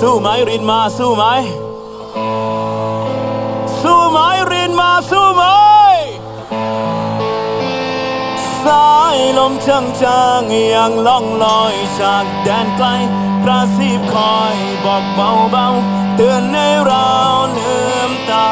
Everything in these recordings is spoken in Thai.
สู้ไหมรินมาสู้ไหมสู้ไหมรินมาสู้ไหมสายลมจางจางๆยังล่องลอยจากแดนไกลกระซิบคอยบอกเบาเบาๆเตือนให้เราลืมตา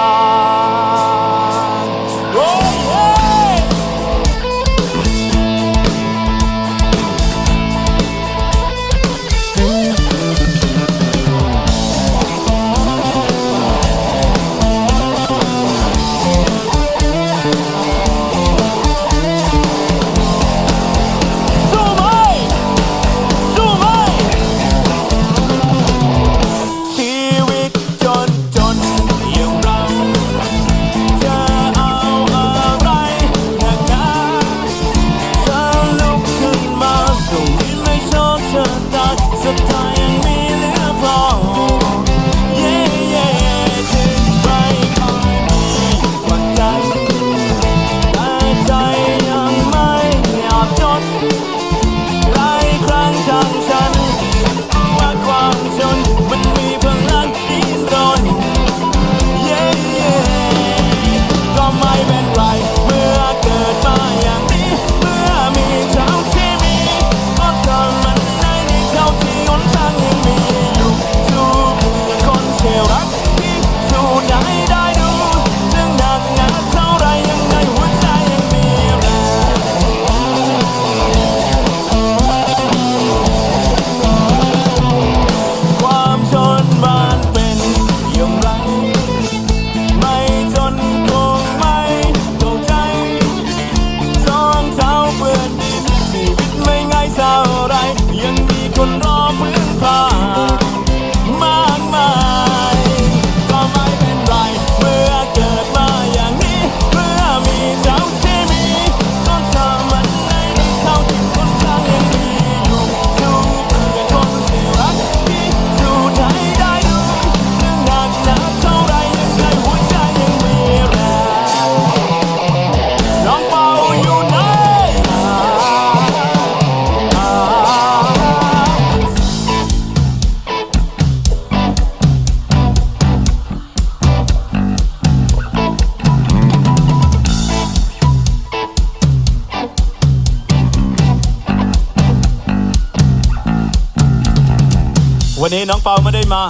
วันนี้น้องเปาไม่ได้มา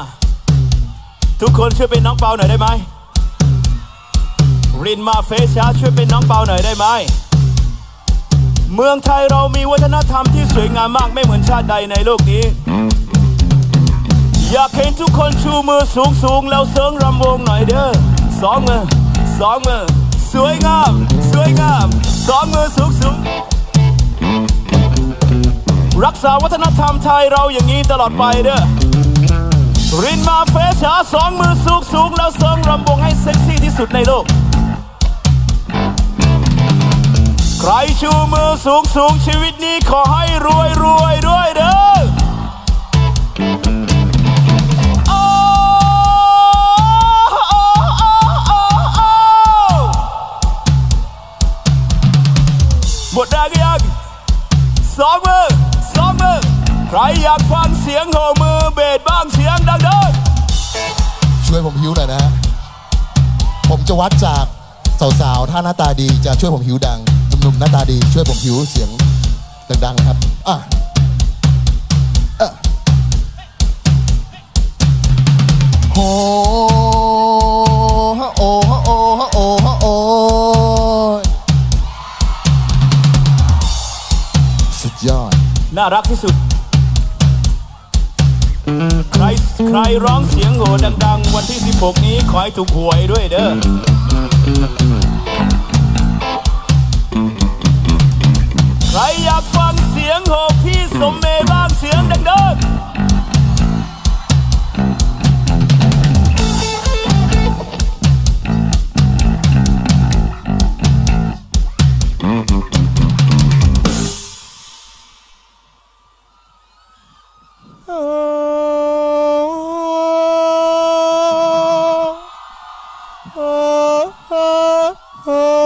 ทุกคนช่วยเป็นน้องเปาหน่อยได้ไหมรินมาเฟชาช่วยเป็นน้องเปาหน่อยได้ไหมเมืองไทยเรามีวัฒนธรรมที่สวยงามมากไม่เหมือนชาติใดในโลกนี้ อยากเห็นทุกคนชูมือสูงสูงแล้วเสิร์งรำวงหน่อยเด้อสองมือสองมือสวยงาม สวยงาม สองมือสูงสูง รักษาวัฒนธรรมไทยเราอย่างนี้ตลอดไปเด้อรินมาเฟชาสองมือสูงสูงแล้วเสริมรำวงให้เซ็กซี่ที่สุดในโลก ใครชูมือสูงสูงชีวิตนี้ขอให้รวยรวยรวยเด้อโอ้โอ้โอ้โอ้โอ้หมดแรงยังสองมือ ใครอยากฟังเสียงโห่มือเบสบ้างเสียงดังเด้อช่วยผมหิวหน่อยนะฮะ ผมจะวัดจากสาวๆ ถ้าหน้าตาดีจะช่วยผมหิวดังหนุ่มๆหน้าตาดีช่วยผมหิวเสียงดังๆครับ อะอะโหฮะโอฮะโอฮะโอฮะโอสุดยอด น่ารักที่สุด ใครใครร้องเสียงโหดัง ๆ วันที่ 16 นี้ขอให้ถูกหวยด้วยเด้อใครอยากฟังเสียงโหพี่สมเมย์บ้างเสียงดังๆ เ